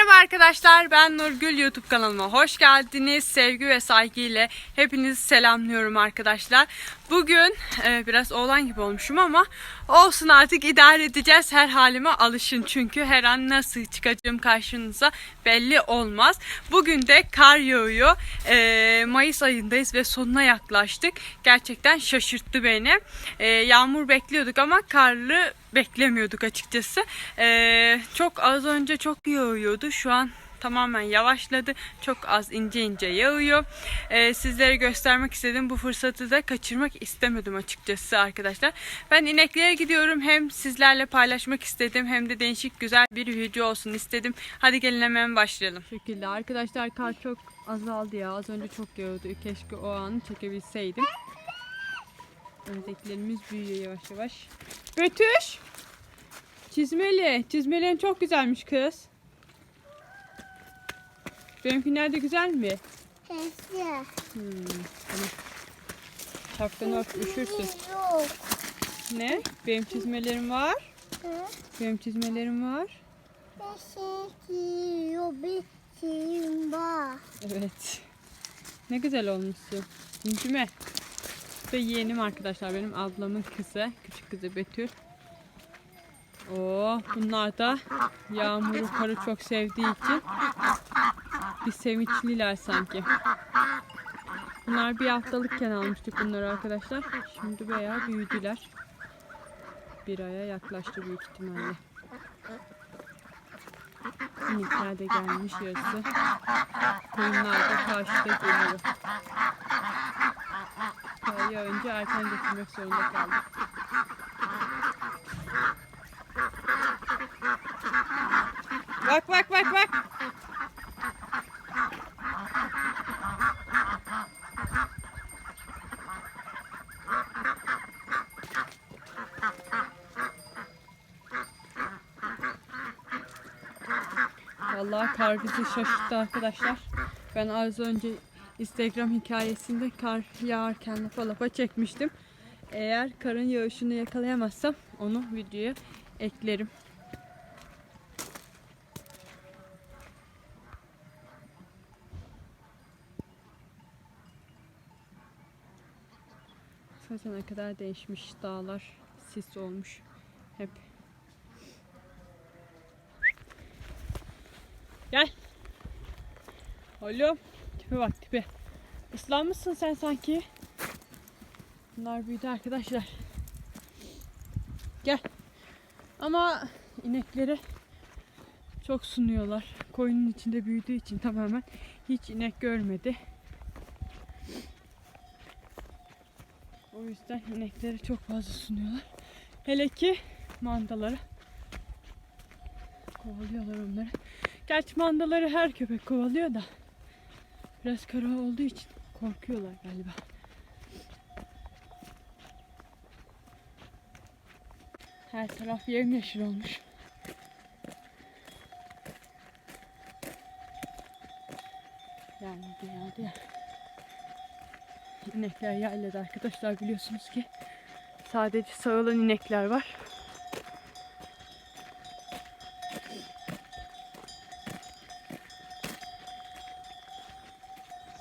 Merhaba arkadaşlar ben Nurgül YouTube kanalıma hoş geldiniz. Sevgi ve saygıyla hepinizi selamlıyorum arkadaşlar. Bugün e, biraz oğlan gibi olmuşum ama olsun artık idare edeceğiz. Her halime alışın çünkü her an nasıl çıkacağım karşınıza belli olmaz. Bugün de kar yağıyor. E, Mayıs ayındayız ve sonuna yaklaştık. Gerçekten şaşırttı beni. E, yağmur bekliyorduk ama karlı beklemiyorduk açıkçası. Ee, çok az önce çok yağıyordu. Şu an tamamen yavaşladı. Çok az ince ince yağıyor. Ee, sizlere göstermek istedim. Bu fırsatı da kaçırmak istemedim açıkçası arkadaşlar. Ben ineklere gidiyorum. Hem sizlerle paylaşmak istedim hem de değişik güzel bir video olsun istedim. Hadi gelin hemen başlayalım. Şekilde arkadaşlar kar çok azaldı ya. Az önce çok yağıyordu. Keşke o anı çekebilseydim. Ördeklerimiz büyüyor yavaş yavaş. Betüş! Çizmeli. Çizmelerin çok güzelmiş kız. Benimkiler de güzel mi? Sesi. Hmm, tamam. Şapkanı ört üşürsün. Yok. Ne? Benim çizmelerim var. Hı? Benim çizmelerim var. Sesi yok bir şeyim var. Evet. Ne güzel olmuşsun. Cincime. Ve yeğenim arkadaşlar benim ablamın kızı. Küçük kızı Betül. Oo, bunlar da yağmuru karı çok sevdiği için bir sevinçliler sanki. Bunlar bir haftalıkken almıştık bunları arkadaşlar. Şimdi bayağı büyüdüler. Bir aya yaklaştı büyük ihtimalle. Minikler de gelmiş yarısı. Koyunlar da karşıda geliyor. Kar yağınca erken götürmek zorunda kaldık. Bak bak bak bak. Vallahi kar şaşırttı arkadaşlar. Ben az önce Instagram hikayesinde kar yağarken lafa lafa çekmiştim. Eğer karın yağışını yakalayamazsam onu videoya eklerim. Zaten ne kadar değişmiş dağlar, sis olmuş hep. Gel. Oğlum. Tipe bak tipe. Islanmışsın sen sanki. Bunlar büyüdü arkadaşlar. Gel. Ama ineklere çok sunuyorlar. Koyunun içinde büyüdüğü için tamamen hiç inek görmedi. O yüzden ineklere çok fazla sunuyorlar. Hele ki mandaları. Kovalıyorlar onları. Gerçi mandaları her köpek kovalıyor da. Biraz kara olduğu için korkuyorlar galiba. Her taraf yemyeşil olmuş. Yani yağdı ya. İnekler yaylada arkadaşlar biliyorsunuz ki sadece sağılan inekler var.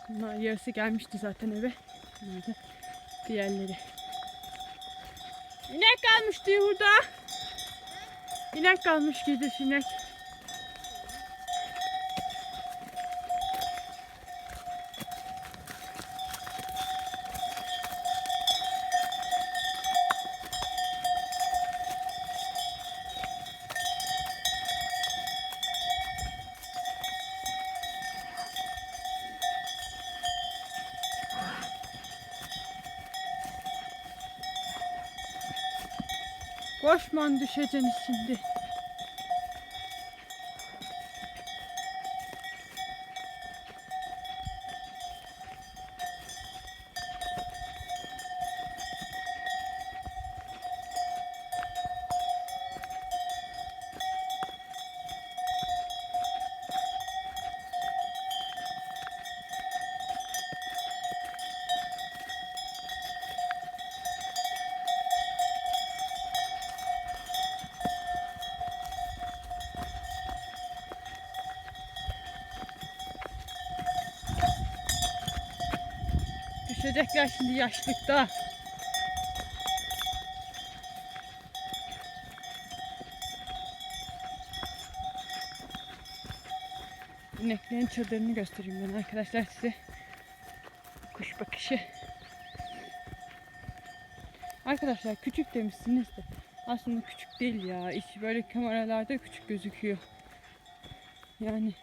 Bunlar yarısı gelmişti zaten eve. Bunlar diğerleri. İnek kalmıştı burada. İnek kalmış gidiş inek. Koşman düşeceksin şimdi. Düşecekler şimdi yaşlıkta. İneklerin çadırını göstereyim ben arkadaşlar size. Kuş bakışı. Arkadaşlar küçük demişsiniz de aslında küçük değil ya. İçi böyle kameralarda küçük gözüküyor. Yani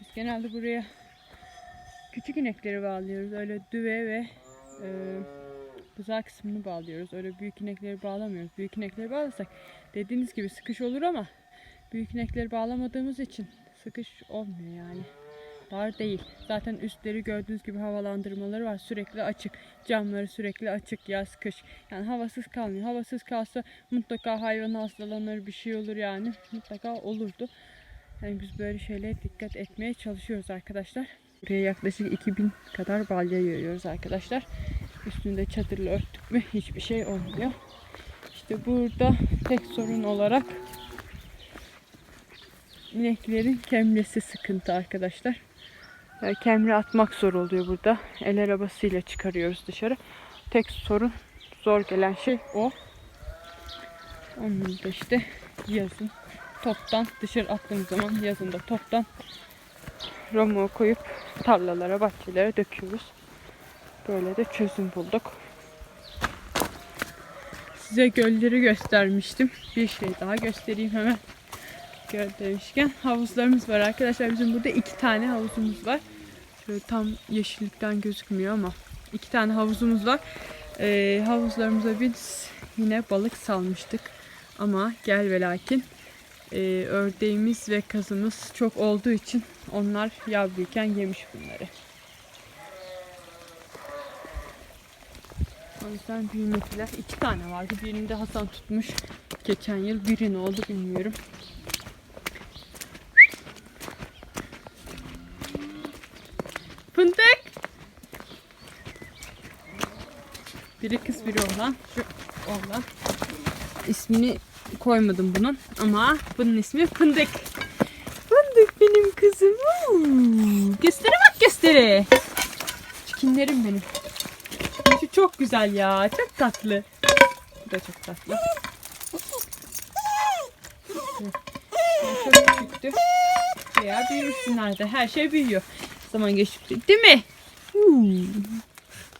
biz genelde buraya küçük inekleri bağlıyoruz. Öyle düve ve e, buzağı kısmını bağlıyoruz. Öyle büyük inekleri bağlamıyoruz. Büyük inekleri bağlasak dediğiniz gibi sıkış olur ama büyük inekleri bağlamadığımız için sıkış olmuyor yani. Dar değil. Zaten üstleri gördüğünüz gibi havalandırmaları var. Sürekli açık. Camları sürekli açık yaz kış. Yani havasız kalmıyor. Havasız kalsa mutlaka hayvan hastalanır bir şey olur yani. Mutlaka olurdu. Yani biz böyle şeylere dikkat etmeye çalışıyoruz arkadaşlar. Buraya yaklaşık 2000 kadar balya yayıyoruz arkadaşlar. Üstünde çadırla örttük mü hiçbir şey olmuyor. İşte burada tek sorun olarak ineklerin kemresi sıkıntı arkadaşlar. Yani kemre atmak zor oluyor burada. El arabasıyla çıkarıyoruz dışarı. Tek sorun zor gelen şey o. Onun da işte yazın toptan dışarı attığımız zaman yazında toptan romuğu koyup tarlalara, bahçelere döküyoruz. Böyle de çözüm bulduk. Size gölleri göstermiştim. Bir şey daha göstereyim hemen. Göl demişken havuzlarımız var arkadaşlar. Bizim burada iki tane havuzumuz var. Şöyle tam yeşillikten gözükmüyor ama iki tane havuzumuz var. Ee, havuzlarımıza biz yine balık salmıştık. Ama gel ve lakin e, ördeğimiz ve kazımız çok olduğu için onlar yavruyken yemiş bunları. O yüzden büyümediler. İki tane vardı. Birini de Hasan tutmuş. Geçen yıl biri ne oldu bilmiyorum. Fındık. Biri kız biri oğlan. Şu oğlan. İsmini koymadım bunun ama bunun ismi Fındık. Fındık benim kızım. Oo, Gösteri bak gösteri. Çikinlerim benim. Şu çok güzel ya. Çok tatlı. Bu da çok tatlı. Çok küçüktü. Veya büyümüşsünler de. Her şey büyüyor. Zaman geçtikçe. Değil mi?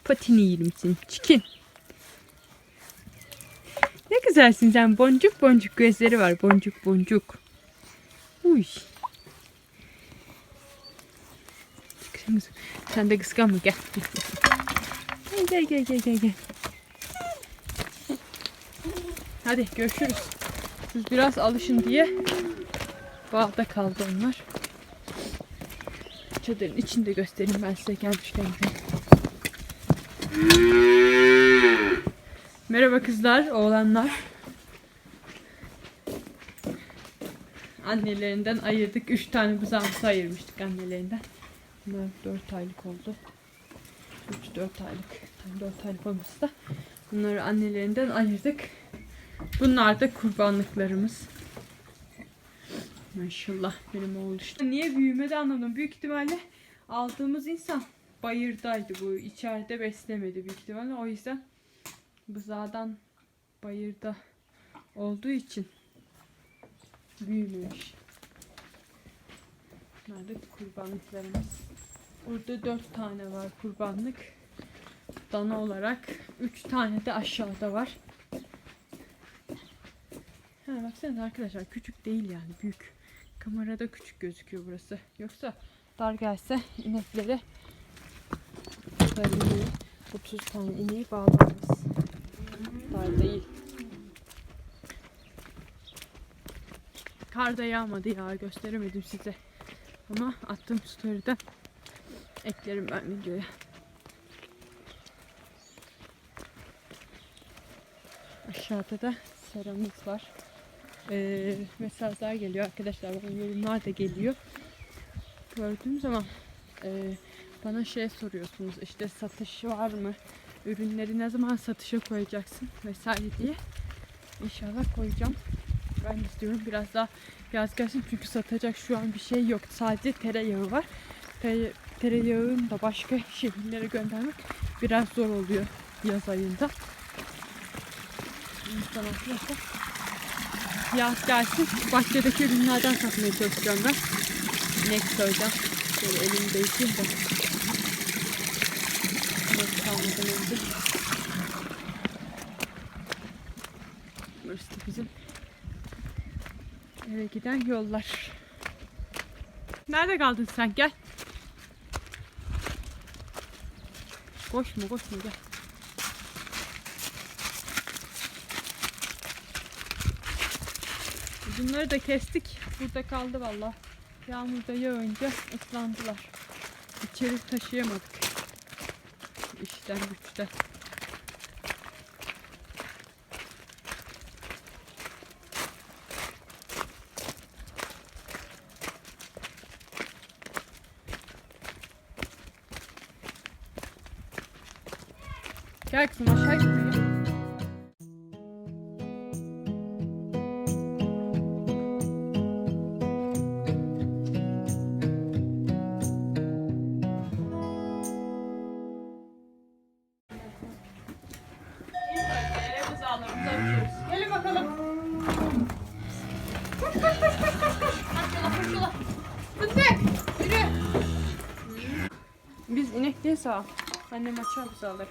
Patini yerim seni. Çikin. Güzelsin sen. Boncuk boncuk gözleri var. Boncuk boncuk. Uy. Sen de kıskanma gel. Gel gel gel gel gel. Hadi görüşürüz. Siz biraz alışın diye bağda kaldı onlar. Çadırın içinde göstereyim ben size gelmişken. Merhaba kızlar, oğlanlar. Annelerinden ayırdık. Üç tane buzağımızı ayırmıştık annelerinden. Bunlar dört aylık oldu. Üç dört aylık. Dört aylık olması da. Bunları annelerinden ayırdık. Bunlar da kurbanlıklarımız. Maşallah benim oğul işte. Niye büyümedi anlamadım. Büyük ihtimalle aldığımız insan bayırdaydı bu. içeride beslemedi büyük ihtimalle. O yüzden bızağdan bayırda olduğu için büyümemiş. Bunlar da kurbanlıklarımız. Burada dört tane var kurbanlık. Dana olarak üç tane de aşağıda var. Ha baksanıza arkadaşlar küçük değil yani büyük. Kamerada küçük gözüküyor burası. Yoksa dar gelse ineklere böyle 30 tane ineği bağlarız. Dar değil. Kar da yağmadı ya gösteremedim size. Ama attığım story'den eklerim ben videoya. Aşağıda da seramız var. Ee, mesajlar geliyor arkadaşlar. Bana yorumlar da geliyor. Gördüğüm zaman e, bana şey soruyorsunuz işte satış var mı? Ürünleri ne zaman satışa koyacaksın vesaire diye. İnşallah koyacağım. Ben istiyorum biraz daha yaz gelsin çünkü satacak şu an bir şey yok. Sadece tereyağı var. Tere, tereyağını da başka şehirlere göndermek biraz zor oluyor yaz ayında. İnsan arkadaşlar yaz gelsin bahçedeki ürünlerden satmaya çalışacağım ben. İnek soyacağım. Şöyle elimi değişeyim de. Burası bizim eve giden yollar. Nerede kaldın sen? Gel. Koşma koşma gel. Bunları da kestik. Burada kaldı valla. Yağmurda yağınca ıslandılar. İçeri taşıyamadık. İşten güçten. Sağ ol. Annem açar bizi alır.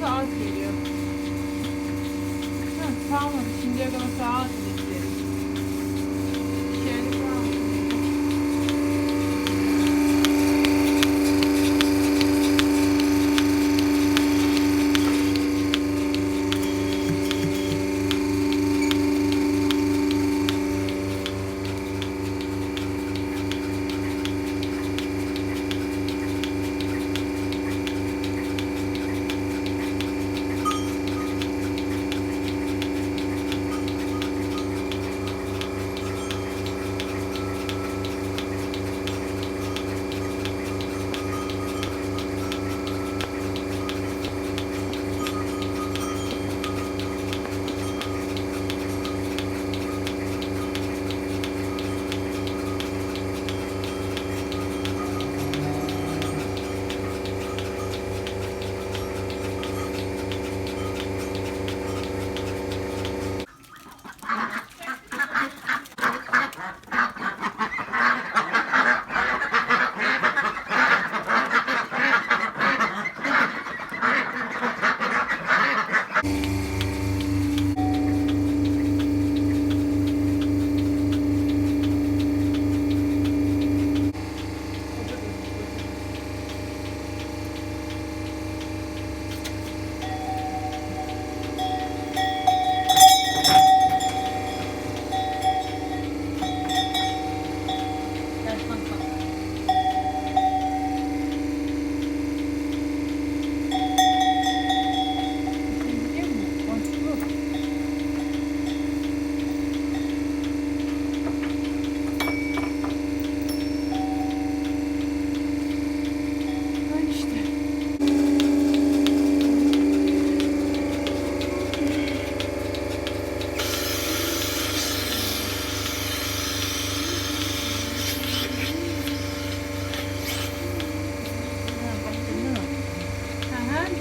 sauce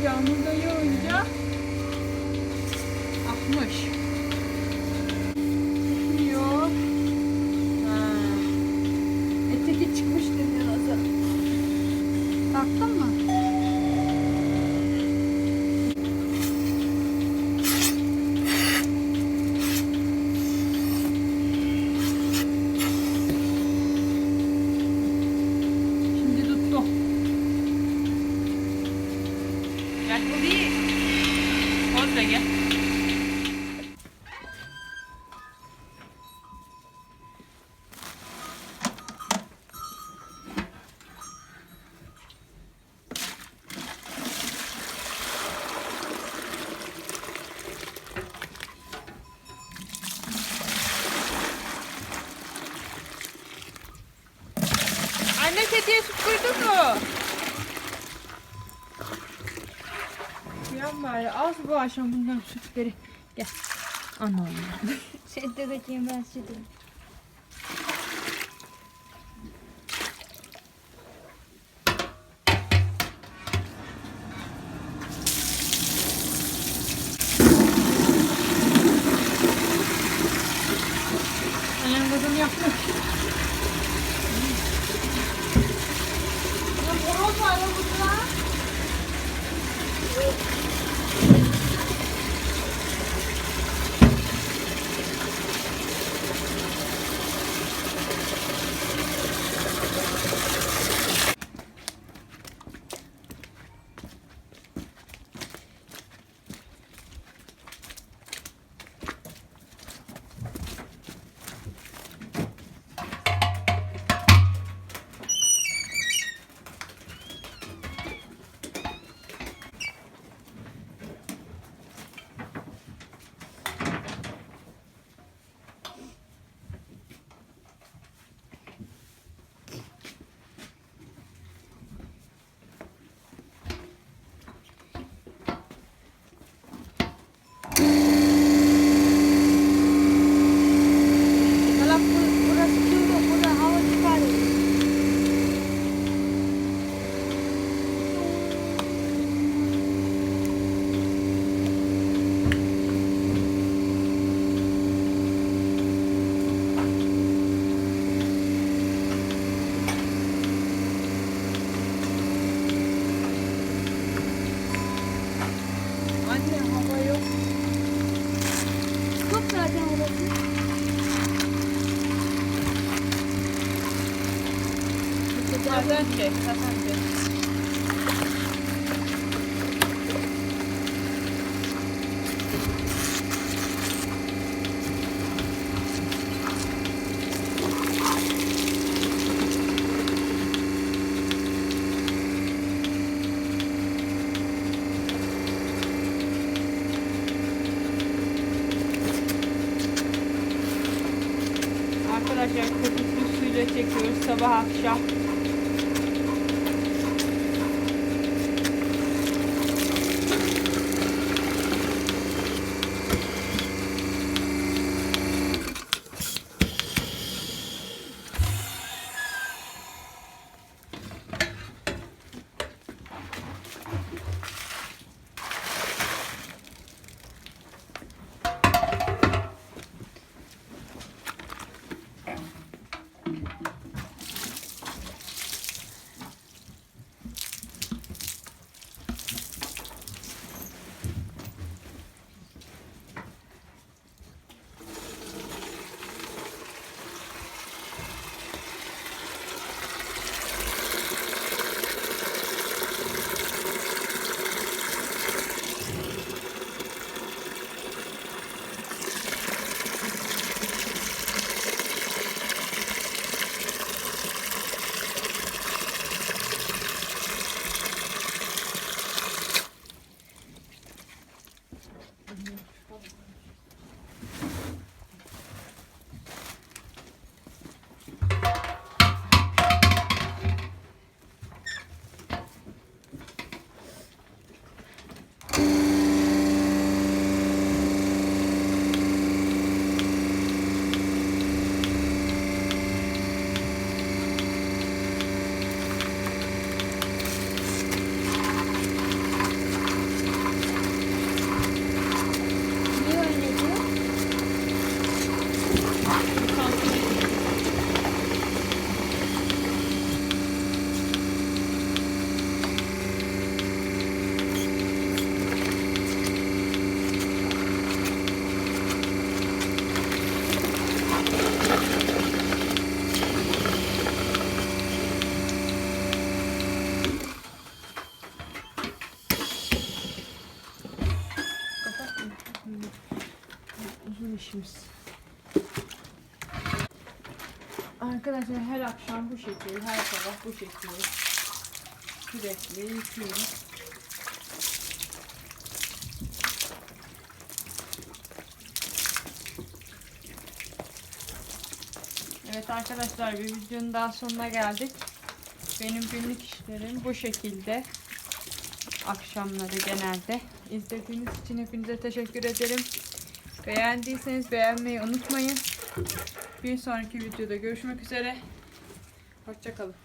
yağmurda yağınca akmış. akşam bundan sütleri. Gel. Anam ya. Sedde de ben sütüm. Annem kızım yaptı. Ah, 他看 işimiz. Arkadaşlar her akşam bu şekil, her sabah bu şekil. Sürekli yıkıyoruz. Evet arkadaşlar bir videonun daha sonuna geldik. Benim günlük işlerim bu şekilde. Akşamları genelde. İzlediğiniz için hepinize teşekkür ederim. Beğendiyseniz beğenmeyi unutmayın. Bir sonraki videoda görüşmek üzere. Hoşçakalın.